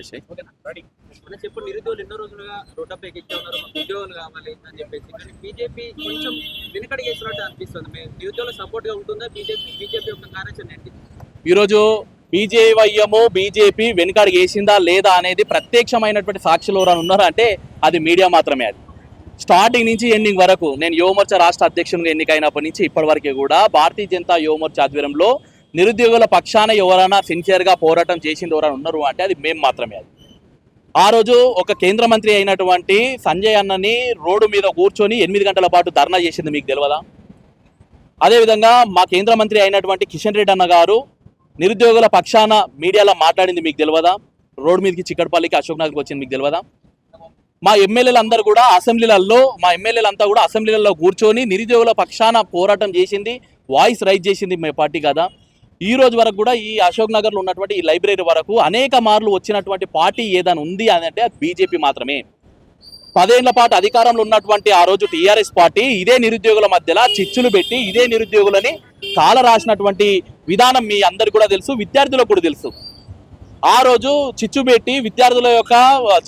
చెప్పేసి చెప్పు నిరుద్యోగులు ఎన్నో రోజులుగా రోడ్డపై ఎక్కించా ఉన్నారు ఉద్యోగాలు కావాలి అని చెప్పేసి. కానీ బీజేపీ కొంచెం వెనుకడి చేసినట్టు అనిపిస్తుంది. మేము నిరుద్యోగుల సపోర్ట్గా ఉంటుందా? బీజేపీ బీజేపీ యొక్క కార్యాచరణ ఏంటి? ఈరోజు బీజేవైఎము బీజేపీ వెనుకాడికి వేసిందా లేదా అనేది ప్రత్యక్షమైనటువంటి సాక్షులు ఎవరైనా ఉన్నారా అంటే అది మీడియా మాత్రమే అది. స్టార్టింగ్ నుంచి ఎండింగ్ వరకు నేను యువమోర్చా రాష్ట్ర అధ్యక్షునిగా ఎన్నికైనప్పటి నుంచి ఇప్పటి వరకు కూడా భారతీయ జనతా యువమోర్చా ఆధ్వర్యంలో నిరుద్యోగుల పక్షాన ఎవరైనా సిన్సియర్గా పోరాటం చేసింది ఎవరైనా ఉన్నారు అంటే అది మేము మాత్రమే అది. ఆ రోజు ఒక కేంద్ర మంత్రి అయినటువంటి సంజయ్ అన్నని రోడ్డు మీద కూర్చొని ఎనిమిది గంటల పాటు ధర్నా చేసింది మీకు తెలియదా అదేవిధంగా మా కేంద్ర మంత్రి అయినటువంటి కిషన్ రెడ్డి అన్న గారు నిరుద్యోగుల పక్షాన మీడియాలో మాట్లాడింది మీకు తెలియదా రోడ్డు మీదకి చిక్కడపల్లికి అశోక్ నగర్కి వచ్చింది మీకు తెలియదా మా ఎమ్మెల్యేలందరూ కూడా అసెంబ్లీలలో మా ఎమ్మెల్యేలంతా కూడా అసెంబ్లీలలో కూర్చొని నిరుద్యోగుల పక్షాన పోరాటం చేసింది వాయిస్ రైజ్ చేసింది మా పార్టీ కదా. ఈ రోజు వరకు కూడా ఈ అశోక్ నగర్లో ఉన్నటువంటి ఈ లైబ్రరీ వరకు అనేక మార్లు వచ్చినటువంటి పార్టీ ఏదైనా ఉంది అని అంటే అది బీజేపీ మాత్రమే. పదేళ్ళ పాటు అధికారంలో ఉన్నటువంటి ఆ రోజు టీఆర్ఎస్ పార్టీ ఇదే నిరుద్యోగుల మధ్యలో చిచ్చులు పెట్టి ఇదే నిరుద్యోగులని కాల రాసినటువంటి విధానం మీ అందరు కూడా తెలుసు విద్యార్థులకు కూడా తెలుసు. ఆ రోజు చిచ్చు పెట్టి విద్యార్థుల యొక్క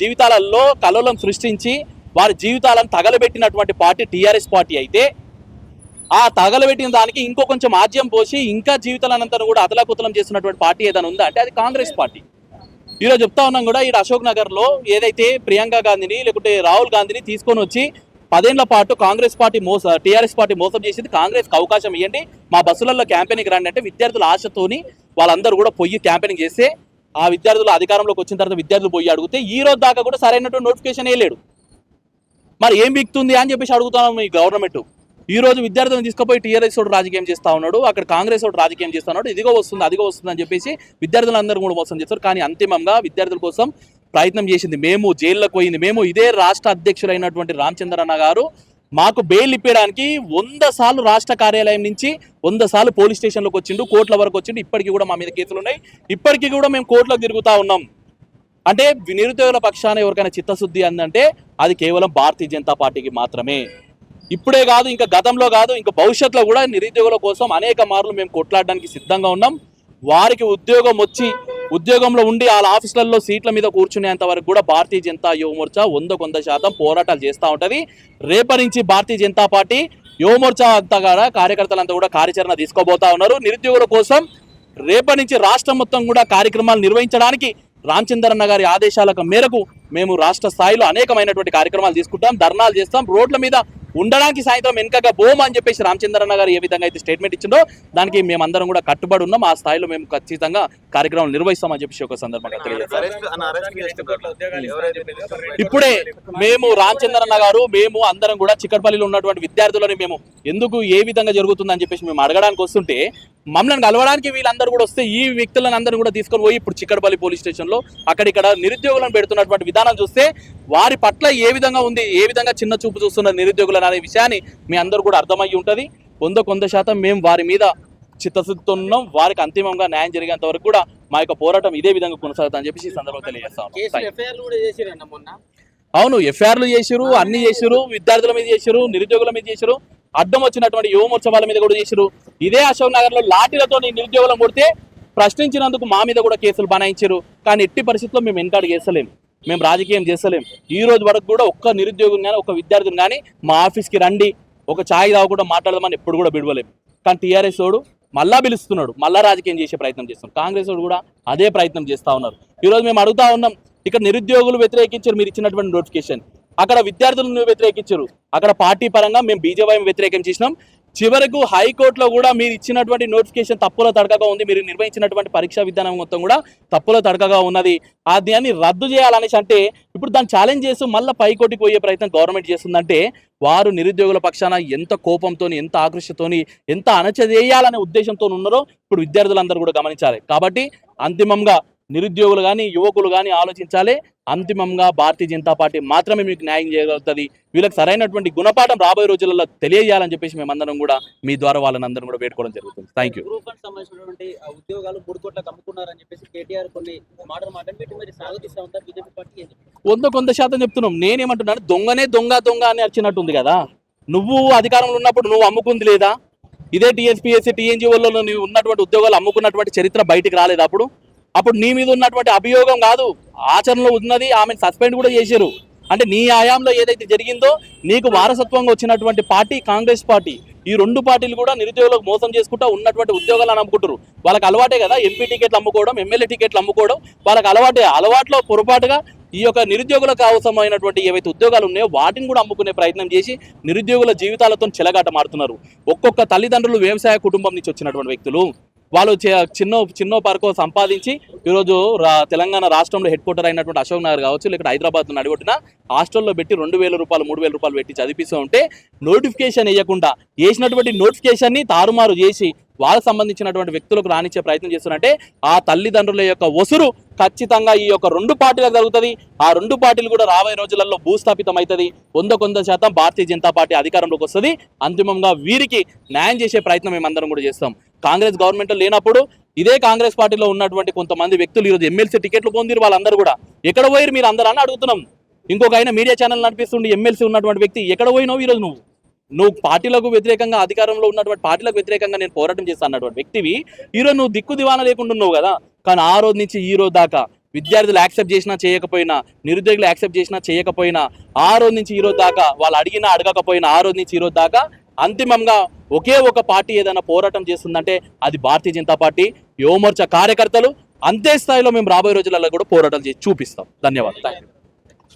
జీవితాలలో కలలం సృష్టించి వారి జీవితాలను తగలబెట్టినటువంటి పార్టీ టీఆర్ఎస్ పార్టీ అయితే ఆ తగలబెట్టిన దానికి ఇంకో కొంచెం ఆజ్యం పోసి ఇంకా జీవితాలంతా కూడా అతలాకుతలం చేస్తున్నటువంటి పార్టీ ఏదైనా ఉందా? అంటే అది కాంగ్రెస్ పార్టీ. ఈరోజు చెప్తా ఉన్నాం కూడా ఇక్కడ అశోక్ నగర్లో ఏదైతే ప్రియాంక గాంధీని లేకుంటే రాహుల్ గాంధీని తీసుకొని వచ్చి పదేళ్ళ పాటు కాంగ్రెస్ పార్టీ మోస టీఆర్ఎస్ పార్టీ మోసం చేసింది కాంగ్రెస్కి అవకాశం ఇవ్వండి మా బస్సులలో క్యాంపెయినింగ్ రండి అంటే విద్యార్థుల ఆశతోని వాళ్ళందరూ కూడా పొయ్యి క్యాంపెయినింగ్ చేస్తే ఆ విద్యార్థులు అధికారంలోకి వచ్చిన తర్వాత విద్యార్థులు పోయి అడిగితే ఈ రోజు దాకా కూడా సరైనటువంటి నోటిఫికేషన్ వేయలేడు. మరి ఏం బిక్తుంది అని చెప్పేసి అడుగుతున్నాం మీ గవర్నమెంట్. ఈ రోజు విద్యార్థులను తీసుకుపోయి టీఆర్ఎస్ ఒకటి రాజకీయం చేస్తా ఉన్నాడు అక్కడ కాంగ్రెస్ ఒకటి రాజకీయం చేస్తా ఉన్నాడు ఇదిగో వస్తుంది అదిగో వస్తుంది అని చెప్పేసి విద్యార్థులందరూ కూడా మోసం చేస్తారు. కానీ అంతిమంగా విద్యార్థుల కోసం ప్రయత్నం చేసింది మేము జైల్లోకి పోయింది మేము. ఇదే రాష్ట్ర అధ్యక్షులైనటువంటి రామచంద్రన్న గారు మాకు బెయిల్ ఇప్పడానికి వంద సార్లు రాష్ట్ర కార్యాలయం నుంచి వంద సార్లు పోలీస్ స్టేషన్లోకి వచ్చిండు కోర్టుల వరకు వచ్చిండు. ఇప్పటికీ కూడా మా మీద కేసులు ఉన్నాయి. ఇప్పటికీ కూడా మేము కోర్టులోకి తిరుగుతూ ఉన్నాం. అంటే నిరుద్యోగుల పక్షాన ఎవరికైనా చిత్తశుద్ధి అందంటే అది కేవలం భారతీయ జనతా పార్టీకి మాత్రమే. ఇప్పుడే కాదు ఇంకా గతంలో కాదు ఇంకా భవిష్యత్తులో కూడా నిరుద్యోగుల కోసం అనేక మార్లు మేము కొట్లాడడానికి సిద్ధంగా ఉన్నాం. వారికి ఉద్యోగం వచ్చి ఉద్యోగంలో ఉండి వాళ్ళ ఆఫీసులలో సీట్ల మీద కూర్చునేంత వరకు కూడా భారతీయ జనతా యువమోర్చా వంద కొంత శాతం పోరాటాలు చేస్తూ ఉంటుంది. రేపటి నుంచి భారతీయ జనతా పార్టీ యువమోర్చా అంతా కూడా కార్యకర్తలంతా కూడా కార్యాచరణ తీసుకోబోతా ఉన్నారు. నిరుద్యోగుల కోసం రేపటి నుంచి రాష్ట్రం మొత్తం కూడా కార్యక్రమాలు నిర్వహించడానికి రామచంద్రన్న గారి ఆదేశాలకు మేరకు మేము రాష్ట్ర స్థాయిలో అనేకమైనటువంటి కార్యక్రమాలు తీసుకుంటాం ధర్నాలు చేస్తాం. రోడ్ల మీద ఉండడానికి సాయంత్రం వెనుకగా బోమ్ అని చెప్పేసి రామచంద్రన్న గారు ఏ విధంగా అయితే స్టేట్మెంట్ ఇచ్చిందో దానికి మేమందరం కూడా కట్టుబడి ఉన్నాం ఆ స్థాయిలో మేము ఖచ్చితంగా కార్యక్రమాలు నిర్వహిస్తామని చెప్పేసి ఒక సందర్భంగా తెలియజేస్తాం ఇప్పుడే మేము రామచంద్రన్న గారు మేము అందరం కూడా చిక్కడపల్లిలో ఉన్నటువంటి విద్యార్థులని మేము ఎందుకు ఏ విధంగా జరుగుతుందని చెప్పేసి మేము అడగడానికి వస్తుంటే మమ్మల్ని కలవడానికి వీళ్ళందరూ కూడా వస్తే ఈ వ్యక్తులను అందరూ కూడా తీసుకొని పోయి ఇప్పుడు చిక్కడపల్లి పోలీస్ స్టేషన్లో అక్కడిక్కడ నిరుద్యోగులను పెడుతున్నటువంటి విధానం చూస్తే వారి పట్ల ఏ విధంగా ఉంది ఏ విధంగా చిన్న చూపు చూస్తున్న నిరుద్యోగులు అనే విషయాన్ని మీ అందరూ కూడా అర్థమయ్యి ఉంటుంది. వంద కొంత శాతం మేము వారి మీద చిత్తశుద్ధితో ఉన్నాం వారికి అంతిమంగా న్యాయం జరిగేంత వరకు కూడా మా యొక్క పోరాటం ఇదే విధంగా కొనసాగుతుందని చెప్పేసి ఈ సందర్భంగా తెలియజేస్తాం అవును ఎఫ్ఐఆర్లు చేసిరు అన్ని చేసిరు విద్యార్థుల మీద చేసిరు నిరుద్యోగుల మీద చేసిరు అడ్డం వచ్చినటువంటి యువమోత్సవాల మీద కూడా చేసిరు. ఇదే అశోక్ నగర్లో లాఠీలతో నిరుద్యోగులను కొడితే ప్రశ్నించినందుకు మా మీద కూడా కేసులు బనాయించారు. కానీ ఎట్టి పరిస్థితుల్లో మేము వెనకాడు చేస్తలేం మేము రాజకీయం చేస్తలేం. ఈ రోజు వరకు కూడా ఒక్క నిరుద్యోగం కానీ ఒక విద్యార్థిని కానీ మా ఆఫీస్కి రండి ఒక ఛాయ్ తాగకుండా మాట్లాడదామని ఎప్పుడు కూడా బిడవలేం కానీ టీఆర్ఎస్ వాడు మళ్ళా పిలుస్తున్నాడు మళ్ళా రాజకీయం చేసే ప్రయత్నం చేస్తున్నాడు కాంగ్రెస్ వాడు కూడా అదే ప్రయత్నం చేస్తూ ఉన్నారు. ఈరోజు మేము అడుగుతా ఉన్నాం ఇక్కడ నిరుద్యోగులు వ్యతిరేకించారు మీరు ఇచ్చినటువంటి నోటిఫికేషన్. అక్కడ విద్యార్థులను వ్యతిరేకించారు. అక్కడ పార్టీ పరంగా మేము బీజేపీ వ్యతిరేకం చేసినాం. చివరకు హైకోర్టులో కూడా మీరు ఇచ్చినటువంటి నోటిఫికేషన్ తప్పుల తడకగా ఉంది. మీరు నిర్వహించినటువంటి పరీక్షా విధానం మొత్తం కూడా తప్పుల తడకగా ఉన్నది. ఆ దాన్ని రద్దు చేయాలనేసి అంటే ఇప్పుడు దాన్ని ఛాలెంజ్ చేస్తూ మళ్ళీ పైకోటికి పోయే ప్రయత్నం గవర్నమెంట్ చేస్తుందంటే వారు నిరుద్యోగుల పక్షాన ఎంత కోపంతో ఎంత ఆకర్షతోని ఎంత అణచేయాలనే ఉద్దేశంతో ఉన్నారో ఇప్పుడు విద్యార్థులందరూ కూడా గమనించాలి. కాబట్టి అంతిమంగా నిరుద్యోగులు కానీ యువకులు కానీ ఆలోచించాలి. అంతిమంగా భారతీయ జనతా పార్టీ మాత్రమే మీకు న్యాయం చేయగలుగుతుంది. వీళ్ళకి సరైనటువంటి గుణపాఠం రాబోయే రోజులలో తెలియజేయాలని చెప్పేసి మేమందరం కూడా మీ ద్వారా వాళ్ళని అందరం కూడా వేడుకోవడం జరుగుతుంది. థ్యాంక్ యూ గ్రూప్ వన్ సంబంధించినటువంటి ఆ ఉద్యోగాలు మూడు కోట్లకు అమ్ముకున్నారని చెప్పేసి కేటీఆర్ కొన్ని మాటలు మాట పెట్టి మరి సాగుతీస్తా ఉంటారు బీజేపీ పార్టీ? వంద కొంత శాతం చెప్తున్నాం. నేనేమంటున్నాను దొంగనే దొంగ దొంగ అని వచ్చినట్టుంది కదా. నువ్వు అధికారంలో ఉన్నప్పుడు నువ్వు అమ్ముకుంది లేదా? ఇదే టీఎస్పీఎస్సీ టీఎన్జీఓలో నువ్వు ఉన్నటువంటి ఉద్యోగాలు అమ్ముకున్నటువంటి చరిత్ర బయటికి రాలేదు అప్పుడు? అప్పుడు నీ మీద ఉన్నటువంటి అభియోగం కాదు. ఆచరణలో ఉన్నది ఆమెను సస్పెండ్ కూడా చేశారు అంటే నీ ఆయాంలో ఏదైతే జరిగిందో నీకు వారసత్వంగా వచ్చినటువంటి పార్టీ కాంగ్రెస్ పార్టీ ఈ రెండు పార్టీలు కూడా నిరుద్యోగులకు మోసం చేసుకుంటా ఉన్నటువంటి ఉద్యోగాలను అమ్ముకుంటారు వాళ్ళకి అలవాటే కదా ఎంపీ టికెట్లు అమ్ముకోవడం ఎమ్మెల్యే టికెట్లు అమ్ముకోవడం. వాళ్ళకి అలవాటే. అలవాట్లో పొరపాటుగా ఈ యొక్క నిరుద్యోగులకు అవసరమైనటువంటి ఏవైతే ఉద్యోగాలు ఉన్నాయో వాటిని కూడా అమ్ముకునే ప్రయత్నం చేసి నిరుద్యోగుల జీవితాలతో చెలగాట మారుతున్నారు ఒక్కొక్క తల్లిదండ్రులు వ్యవసాయ కుటుంబం నుంచి వచ్చినటువంటి వ్యక్తులు. వాళ్ళు చే- చిన్న చిన్న పరకో సంపాదించి ఈరోజు రా- తెలంగాణ రాష్ట్రంలో హెడ్ క్వార్టర్ అయినటువంటి అశోక్ నగర్ కావచ్చు ఇక్కడ హైదరాబాద్ నడిగొట్టిన హాస్టల్లో పెట్టి రెండు వేల రూపాయలు మూడు వేల రూపాయలు పెట్టి చదివిస్తూ ఉంటే నోటిఫికేషన్ వేయకుండా వేసినటువంటి నోటిఫికేషన్ని తారుమారు చేసి వాళ్ళకు సంబంధించినటువంటి వ్యక్తులకు రానిచ్చే ప్రయత్నం చేస్తున్నట్టే ఆ తల్లిదండ్రుల యొక్క ఒసురు ఖచ్చితంగా ఈ యొక్క రెండు పార్టీలకు జరుగుతుంది. ఆ రెండు పార్టీలు కూడా రాబోయే రోజులలో భూస్థాపితం అవుతుంది వంద కొంత శాతం భారతీయ జనతా పార్టీ అధికారంలోకి వస్తుంది. అంతిమంగా వీరికి న్యాయం చేసే ప్రయత్నం మేమందరం కూడా చేస్తాం. కాంగ్రెస్ గవర్నమెంట్ లేనప్పుడు ఇదే కాంగ్రెస్ పార్టీలో ఉన్నటువంటి కొంతమంది వ్యక్తులు ఈరోజు ఎమ్మెల్సీ టికెట్లు పొందిరు వాళ్ళందరూ కూడా. ఎక్కడ పోయారు మీరు అందరూ అని అడుగుతున్నాం. ఇంకొక ఆయన మీడియా ఛానల్ నడిపిస్తుండి ఎమ్మెల్సీ ఉన్నటువంటి వ్యక్తి ఎక్కడ పోయినావు ఈరోజు నువ్వు? నువ్వు పార్టీలకు వ్యతిరేకంగా అధికారంలో ఉన్నటువంటి పార్టీలకు వ్యతిరేకంగా నేను పోరాటం చేస్తా అన్నటువంటి వ్యక్తివి. ఈరోజు నువ్వు దిక్కు దివానా లేకుండా ఉన్నావు కదా. కానీ ఆ రోజు నుంచి ఈ రోజు దాకా విద్యార్థులు యాక్సెప్ట్ చేసినా చేయకపోయినా నిరుద్యోగులు యాక్సెప్ట్ చేసినా చేయకపోయినా ఆ రోజు నుంచి ఈ రోజు దాకా వాళ్ళు అడిగినా అడగకపోయినా ఆ రోజు నుంచి ఈ రోజు దాకా అంతిమంగా ఒకే ఒక పార్టీ ఏదైనా పోరాటం చేస్తుందంటే అది భారతీయ జనతా పార్టీ యువమోర్చా కార్యకర్తలు అంతే స్థాయిలో మేము రాబోయే రోజులలో కూడా పోరాటాలు చేసి చూపిస్తాం. ధన్యవాదాలు.